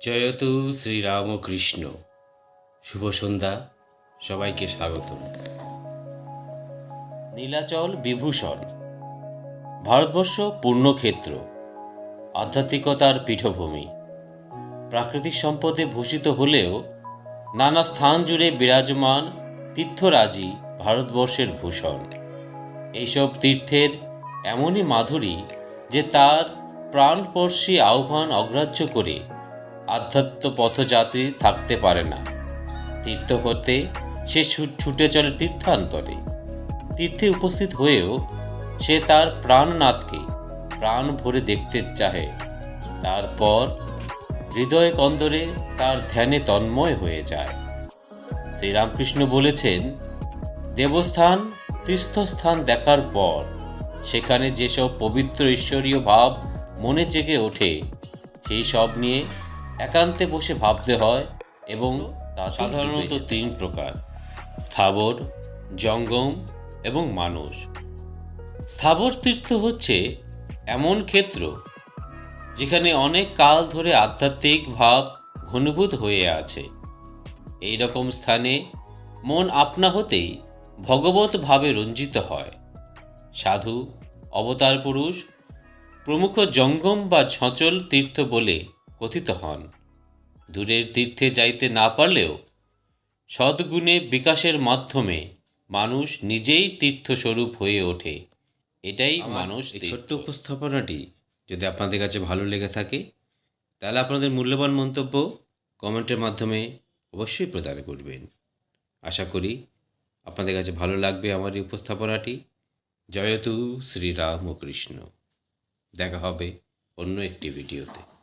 জয়তু শ্রীরামকৃষ্ণ। শুভ সন্ধ্যা, সবাইকে স্বাগত নীলাচল বিভূষণ, ভারতবর্ষ পূর্ণক্ষেত্র, আধ্যাত্মিকতার পীঠভূমি। প্রাকৃতিক সম্পদে ভূষিত হলেও নানা স্থান জুড়ে বিরাজমান তীর্থরাজি ভারতবর্ষের ভূষণ। এইসব তীর্থের এমনই মাধুরী যে তার প্রাণপর্শী আহ্বান অগ্রাহ্য করে আধ্যাত্ম পথযাত্রী থাকতে পারে না। তীর্থ হতে সে ছুটে চলে তীর্থান্তরে। তীর্থে উপস্থিত হয়েও সে তার প্রাণনাথকে প্রাণ ভরে দেখতে চাহে। তারপর হৃদয় কন্দরে তার ধ্যানে তন্ময় হয়ে যায়। শ্রীরামকৃষ্ণ বলেছেন, দেবস্থান, তীর্থস্থান দেখার পর সেখানে যেসব পবিত্র ঈশ্বরীয় ভাব মনে জেগে ওঠে, সেই সব নিয়ে একান্তে বসে ভাবতে হয় এবং তা সাধারণত তিন প্রকার স্থাবর জঙ্গম এবং মানুষ। স্থাবর তীর্থ হচ্ছে এমন ক্ষেত্র যেখানে অনেক কাল ধরে আধ্যাত্মিক ভাব ঘনীভূত হয়ে আছে। এই রকম স্থানে মন আপনা হতেই ভগবত ভাবে রঞ্জিত হয়। সাধু অবতার পুরুষ প্রমুখ জঙ্গম বা ছচল তীর্থ বলে কথিত হন। দূরের তীর্থে যাইতে না পারলেও সদ্গুণে বিকাশের মাধ্যমে মানুষ নিজেই তীর্থস্বরূপ হয়ে ওঠে। এটাই মানুষ ছোট্ট উপস্থাপনাটি যদি আপনাদের কাছে ভালো লেগে থাকে তাহলে আপনাদের মূল্যবান মন্তব্য কমেন্টের মাধ্যমে অবশ্যই প্রদান করবেন। আশা করি আপনাদের কাছে ভালো লাগবে আমার এই উপস্থাপনাটি। জয়তু শ্রীরাম ও কৃষ্ণ দেখা হবে অন্য একটি ভিডিওতে।